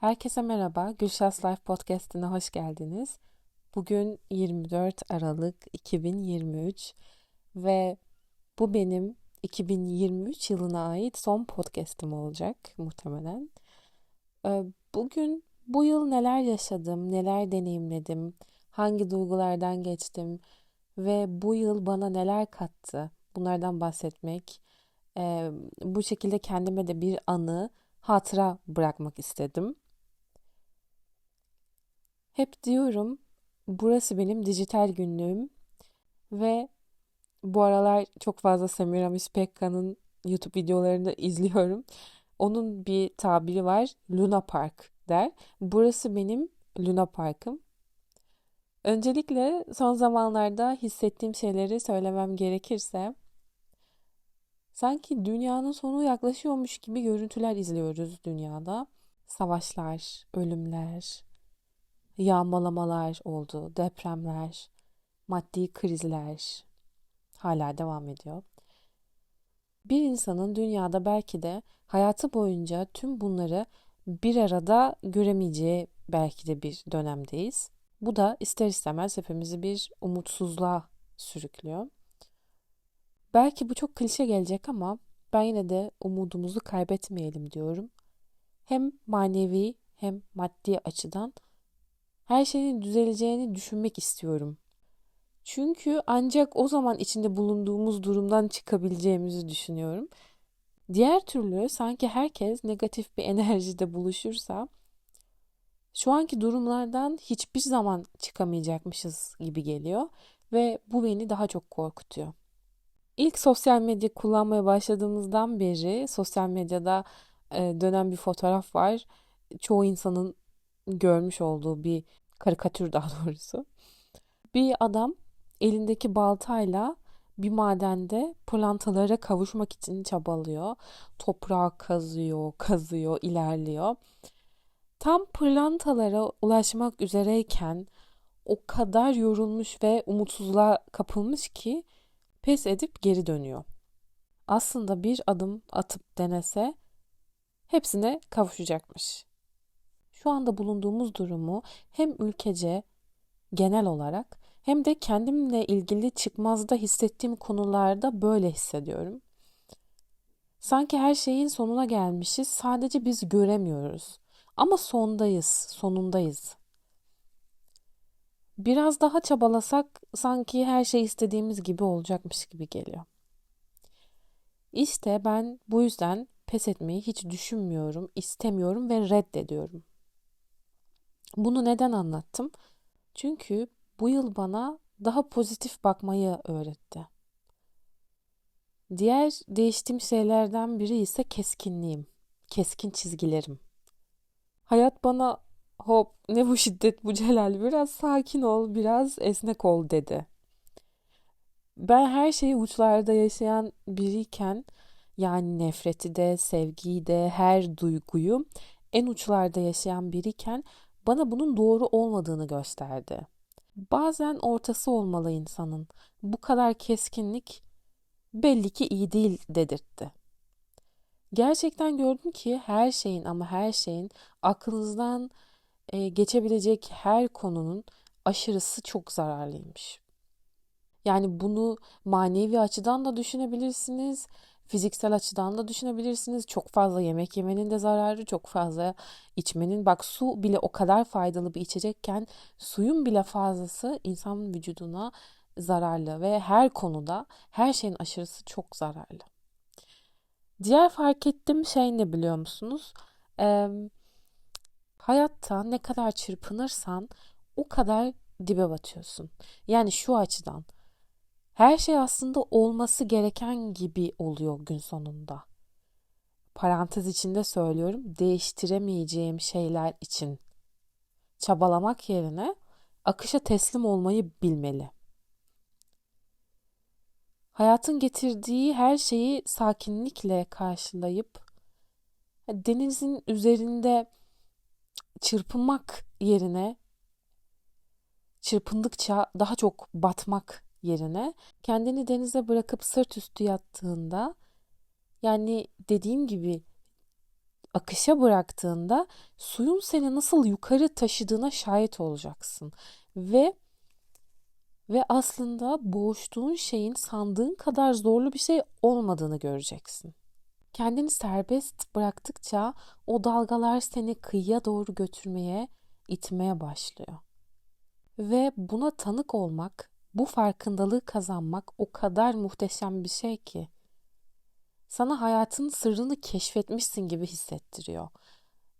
Herkese merhaba, Gülşahs Life Podcast'ine hoş geldiniz. Bugün 24 Aralık 2023 ve bu benim 2023 yılına ait son podcast'im olacak muhtemelen. Ee, bugün bu yıl neler yaşadım, neler deneyimledim, hangi duygulardan geçtim ve bu yıl bana neler kattı bunlardan bahsetmek, e, bu şekilde kendime de bir anı, hatıra bırakmak istedim. Hep diyorum burası benim dijital günlüğüm ve bu aralar çok fazla Semiramis Pekka'nın YouTube videolarını izliyorum. Onun bir tabiri var. Luna Park der. Burası benim Luna Park'ım. Öncelikle son zamanlarda hissettiğim şeyleri söylemem gerekirse sanki dünyanın sonu yaklaşıyormuş gibi görüntüler izliyoruz dünyada. Savaşlar, ölümler, yağmalamalar oldu, depremler, maddi krizler hala devam ediyor. Bir insanın dünyada belki de hayatı boyunca tüm bunları bir arada göremeyeceği belki de bir dönemdeyiz. Bu da ister istemez hepimizi bir umutsuzluğa sürüklüyor. Belki bu çok klişe gelecek ama ben yine de umudumuzu kaybetmeyelim diyorum. Hem manevi hem maddi açıdan her şeyin düzeleceğini düşünmek istiyorum. Çünkü ancak o zaman içinde bulunduğumuz durumdan çıkabileceğimizi düşünüyorum. Diğer türlü sanki herkes negatif bir enerjide buluşursa şu anki durumlardan hiçbir zaman çıkamayacakmışız gibi geliyor ve bu beni daha çok korkutuyor. İlk sosyal medya kullanmaya başladığımızdan beri sosyal medyada dönen bir fotoğraf var. Çoğu insanın görmüş olduğu bir karikatür daha doğrusu. Bir adam elindeki baltayla bir madende pırlantalara kavuşmak için çabalıyor. Toprağı kazıyor, kazıyor, ilerliyor. Tam pırlantalara ulaşmak üzereyken o kadar yorulmuş ve umutsuzluğa kapılmış ki pes edip geri dönüyor. Aslında bir adım atıp denese hepsine kavuşacakmış şu anda bulunduğumuz durumu hem ülkece genel olarak hem de kendimle ilgili çıkmazda hissettiğim konularda böyle hissediyorum. Sanki her şeyin sonuna gelmişiz, sadece biz göremiyoruz. Ama sondayız, sonundayız. Biraz daha çabalasak sanki her şey istediğimiz gibi olacakmış gibi geliyor. İşte ben bu yüzden pes etmeyi hiç düşünmüyorum, istemiyorum ve reddediyorum. Bunu neden anlattım? Çünkü bu yıl bana daha pozitif bakmayı öğretti. Diğer değiştiğim şeylerden biri ise keskinliğim, keskin çizgilerim. Hayat bana hop ne bu şiddet bu celal biraz sakin ol biraz esnek ol dedi. Ben her şeyi uçlarda yaşayan biriyken yani nefreti de sevgiyi de her duyguyu en uçlarda yaşayan biriyken bana bunun doğru olmadığını gösterdi. Bazen ortası olmalı insanın. Bu kadar keskinlik belli ki iyi değil dedirtti. Gerçekten gördüm ki her şeyin ama her şeyin aklınızdan e, geçebilecek her konunun aşırısı çok zararlıymış. Yani bunu manevi açıdan da düşünebilirsiniz, Fiziksel açıdan da düşünebilirsiniz. Çok fazla yemek yemenin de zararı, çok fazla içmenin. Bak su bile o kadar faydalı bir içecekken suyun bile fazlası insan vücuduna zararlı ve her konuda her şeyin aşırısı çok zararlı. Diğer fark ettiğim şey ne biliyor musunuz? Ee, hayatta ne kadar çırpınırsan o kadar dibe batıyorsun. Yani şu açıdan her şey aslında olması gereken gibi oluyor gün sonunda. Parantez içinde söylüyorum, değiştiremeyeceğim şeyler için çabalamak yerine akışa teslim olmayı bilmeli. Hayatın getirdiği her şeyi sakinlikle karşılayıp denizin üzerinde çırpınmak yerine çırpındıkça daha çok batmak yerine kendini denize bırakıp sırt üstü yattığında yani dediğim gibi akışa bıraktığında suyun seni nasıl yukarı taşıdığına şahit olacaksın. Ve ve aslında boğuştuğun şeyin sandığın kadar zorlu bir şey olmadığını göreceksin. Kendini serbest bıraktıkça o dalgalar seni kıyıya doğru götürmeye, itmeye başlıyor. Ve buna tanık olmak, bu farkındalığı kazanmak o kadar muhteşem bir şey ki sana hayatın sırrını keşfetmişsin gibi hissettiriyor.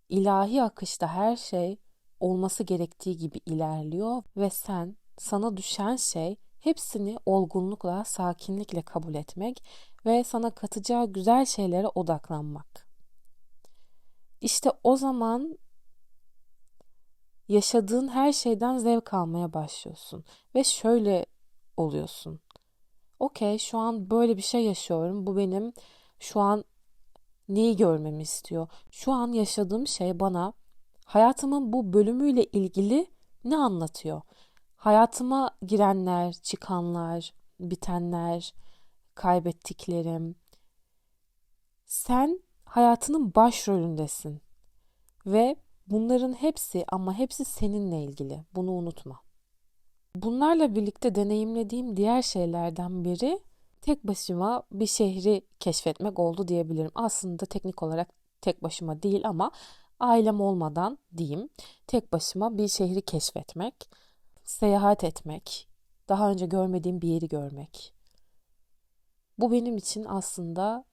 İlahi akışta her şey olması gerektiği gibi ilerliyor ve sen sana düşen şey hepsini olgunlukla, sakinlikle kabul etmek ve sana katacağı güzel şeylere odaklanmak. İşte o zaman yaşadığın her şeyden zevk almaya başlıyorsun ve şöyle oluyorsun. Okey, şu an böyle bir şey yaşıyorum. Bu benim şu an neyi görmemi istiyor? Şu an yaşadığım şey bana hayatımın bu bölümüyle ilgili ne anlatıyor? Hayatıma girenler, çıkanlar, bitenler, kaybettiklerim. Sen hayatının başrolündesin. Ve bunların hepsi ama hepsi seninle ilgili. Bunu unutma. Bunlarla birlikte deneyimlediğim diğer şeylerden biri tek başıma bir şehri keşfetmek oldu diyebilirim. Aslında teknik olarak tek başıma değil ama ailem olmadan diyeyim tek başıma bir şehri keşfetmek, seyahat etmek, daha önce görmediğim bir yeri görmek. Bu benim için aslında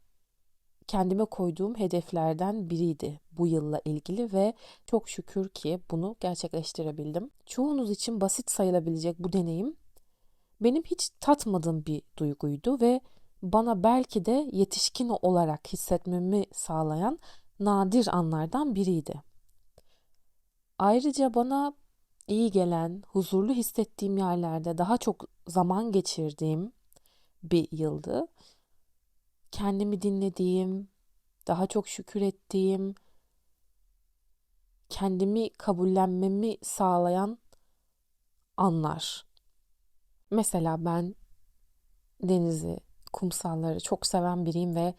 kendime koyduğum hedeflerden biriydi bu yılla ilgili ve çok şükür ki bunu gerçekleştirebildim. Çoğunuz için basit sayılabilecek bu deneyim benim hiç tatmadığım bir duyguydu ve bana belki de yetişkin olarak hissetmemi sağlayan nadir anlardan biriydi. Ayrıca bana iyi gelen, huzurlu hissettiğim yerlerde daha çok zaman geçirdiğim bir yıldı. Kendimi dinlediğim, daha çok şükür ettiğim, kendimi kabullenmemi sağlayan anlar. Mesela ben denizi, kumsalları çok seven biriyim ve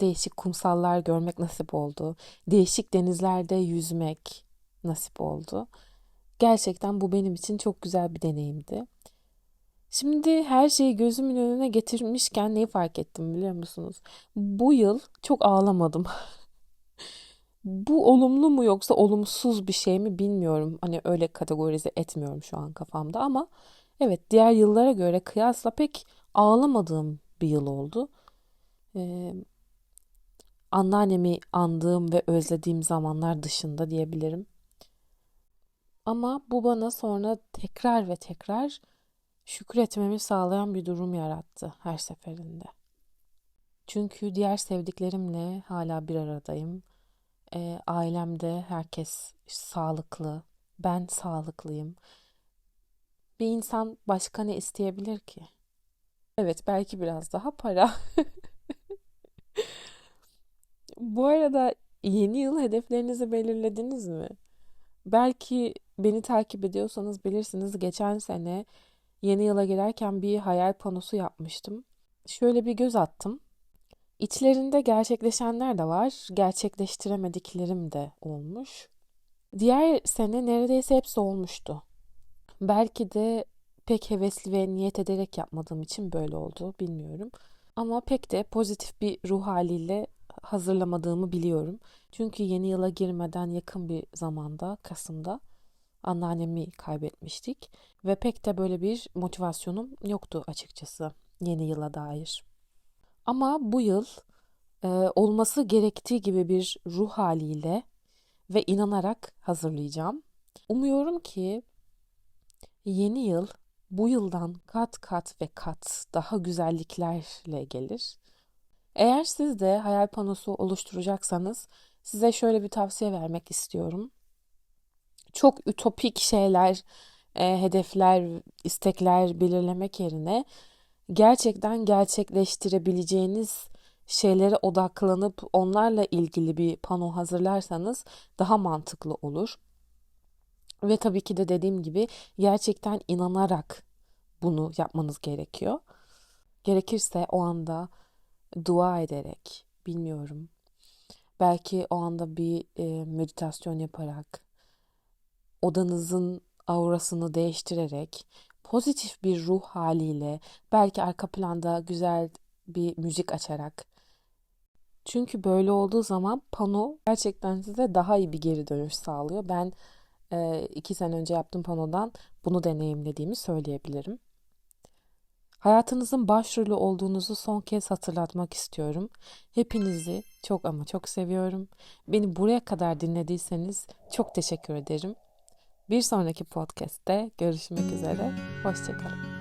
değişik kumsallar görmek nasip oldu. Değişik denizlerde yüzmek nasip oldu. Gerçekten bu benim için çok güzel bir deneyimdi. Şimdi her şeyi gözümün önüne getirmişken neyi fark ettim biliyor musunuz? Bu yıl çok ağlamadım. Bu olumlu mu yoksa olumsuz bir şey mi bilmiyorum. Hani öyle kategorize etmiyorum şu an kafamda ama evet diğer yıllara göre kıyasla pek ağlamadığım bir yıl oldu. Ee, anneannemi andığım ve özlediğim zamanlar dışında diyebilirim. Ama bu bana sonra tekrar ve tekrar şükretmemi sağlayan bir durum yarattı her seferinde. Çünkü diğer sevdiklerimle hala bir aradayım. E, ailemde herkes sağlıklı. Ben sağlıklıyım. Bir insan başka ne isteyebilir ki? Evet belki biraz daha para. Bu arada yeni yıl hedeflerinizi belirlediniz mi? Belki beni takip ediyorsanız bilirsiniz geçen sene Yeni yıla girerken bir hayal panosu yapmıştım. Şöyle bir göz attım. İçlerinde gerçekleşenler de var, gerçekleştiremediklerim de olmuş. Diğer sene neredeyse hepsi olmuştu. Belki de pek hevesli ve niyet ederek yapmadığım için böyle oldu, bilmiyorum. Ama pek de pozitif bir ruh haliyle hazırlamadığımı biliyorum. Çünkü yeni yıla girmeden yakın bir zamanda, Kasım'da anneannemi kaybetmiştik ve pek de böyle bir motivasyonum yoktu açıkçası yeni yıla dair. Ama bu yıl e, olması gerektiği gibi bir ruh haliyle ve inanarak hazırlayacağım. Umuyorum ki yeni yıl bu yıldan kat kat ve kat daha güzelliklerle gelir. Eğer siz de hayal panosu oluşturacaksanız size şöyle bir tavsiye vermek istiyorum çok ütopik şeyler, e, hedefler, istekler belirlemek yerine gerçekten gerçekleştirebileceğiniz şeylere odaklanıp onlarla ilgili bir pano hazırlarsanız daha mantıklı olur. Ve tabii ki de dediğim gibi gerçekten inanarak bunu yapmanız gerekiyor. Gerekirse o anda dua ederek, bilmiyorum, Belki o anda bir e, meditasyon yaparak, odanızın aurasını değiştirerek, pozitif bir ruh haliyle, belki arka planda güzel bir müzik açarak. Çünkü böyle olduğu zaman pano gerçekten size daha iyi bir geri dönüş sağlıyor. Ben e, iki sene önce yaptığım panodan bunu deneyimlediğimi söyleyebilirim. Hayatınızın başrolü olduğunuzu son kez hatırlatmak istiyorum. Hepinizi çok ama çok seviyorum. Beni buraya kadar dinlediyseniz çok teşekkür ederim. Bir sonraki podcast'te görüşmek üzere. Hoşçakalın.